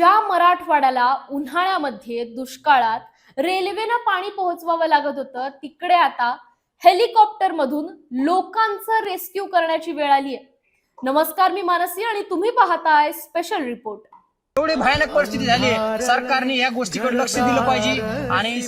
मराठवाड्याला उन्हाळ्यामध्ये दुष्काळात रेल्वेनं पाणी पोहोचवावं लागत होतं तिकडे आता हेलिकॉप्टर मधून लोकांचं रेस्क्यू करण्याची वेळ आली आहे नमस्कार मी मानसी आणि तुम्ही पाहताय स्पेशल रिपोर्ट. एवढी भयानक परिस्थिती झाली आहे. सरकारने या गोष्टीकडे लक्ष दिलं पाहिजे. आणि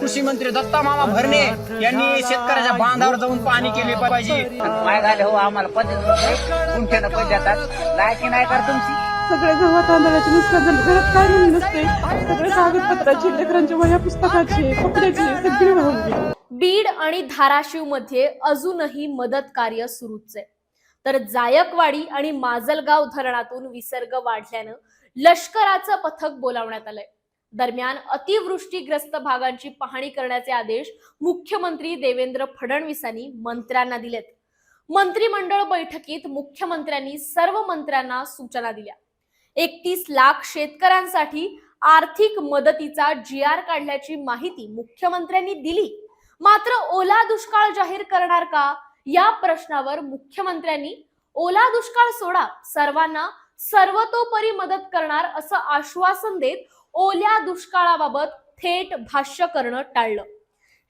कृषी मंत्री दत्ता मामा भरणे यांनी शेतकऱ्याच्या बांधावर जाऊन पाणी केले पाहिजे. माय झाले हो आम्हाला रुपये गुंठ्यानं पैसे लायकी नाही कर तुमची? सगळे गव्हा तांदळाचे नुकसान झाले घरात काय म्हणून नसते. सगळे कागदपत्राची लेकरांच्या वह्या पुस्तकाची कपड्याची सगळी वाहून बीड आणि धाराशिवमध्ये अजूनही मदत कार्य सुरूच आहे. तर जायकवाडी आणि माजलगाव धरणातून विसर्ग वाढल्यानं लष्कराचं पथक बोलावण्यात आलंय. दरम्यान अतिवृष्टीग्रस्त भागांची पाहणी करण्याचे आदेश मुख्यमंत्री देवेंद्र फडणवीसांनी मंत्र्यांना दिलेत. मंत्रिमंडळ बैठकीत मुख्यमंत्र्यांनी सर्व मंत्र्यांना सूचना दिल्या. एकतीस लाख शेतकऱ्यांसाठी आर्थिक मदतीचा जी आर काढल्याची माहिती मुख्यमंत्र्यांनी दिली. मात्र ओला दुष्काळ जाहीर करणार का? या प्रश्नावर मुख्यमंत्र्यांनी ओला दुष्काळ सोडा. सर्वांना सर्वतोपरी मदत करणार असं आश्वासन देत ओल्या दुष्काळाबाबत थेट भाष्य करणं टाळलं.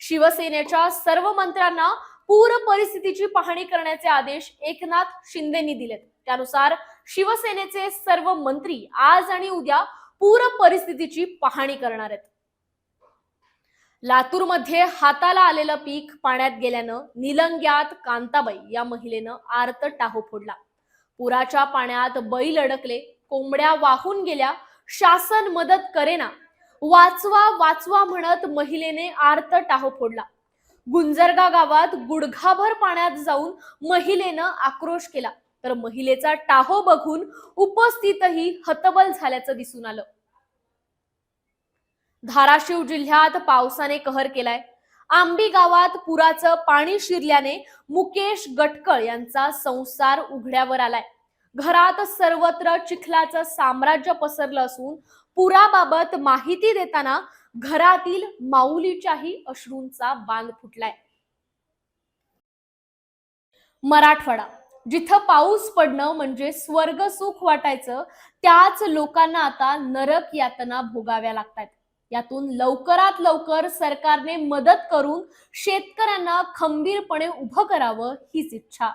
शिवसेनेच्या सर्व मंत्र्यांना पूर परिस्थितीची पाहणी करण्याचे आदेश एकनाथ शिंदेनी दिलेत. त्यानुसार शिवसेनेचे सर्व मंत्री आज आणि उद्या पूर परिस्थितीची पाहणी करणार आहेत. लातूरमध्ये हाताला आलेलं पीक पाण्यात गेल्यानं निलंग्यात कांताबाई या महिलेनं आर्त टाहो फोडला. पुराच्या पाण्यात बैल अडकले कोंबड्या वाहून गेल्या शासन मदत करेना वाचवा वाचवा म्हणत महिलेने आर्त टाहो फोडला. गुंजरगा गावात गुडघाभर पाण्यात जाऊन महिलेनं आक्रोश केला. तर महिलेचा टाहो बघून उपस्थितही हतबल झाल्याचं दिसून आलं. धाराशिव जिल्ह्यात पावसाने कहर केलाय. आंबी गावात पुराचं पाणी शिरल्याने मुकेश गटकळ यांचा संसार उघड्यावर आलाय. घरात सर्वत्र चिखलाचं साम्राज्य पसरलं असून पुराबाबत माहिती देताना घरातील माऊलीच्याही अश्रूंचा बांध फुटलाय. मराठवाडा जिथं पाऊस पडणं म्हणजे स्वर्ग सुख वाटायचं त्याच लोकांना आता नरक यातना भोगाव्या लागतात यातून लवकरात लवकर सरकारने मदत करून शेतकऱ्यांना खंबीरपणे उभं करावं हीच इच्छा.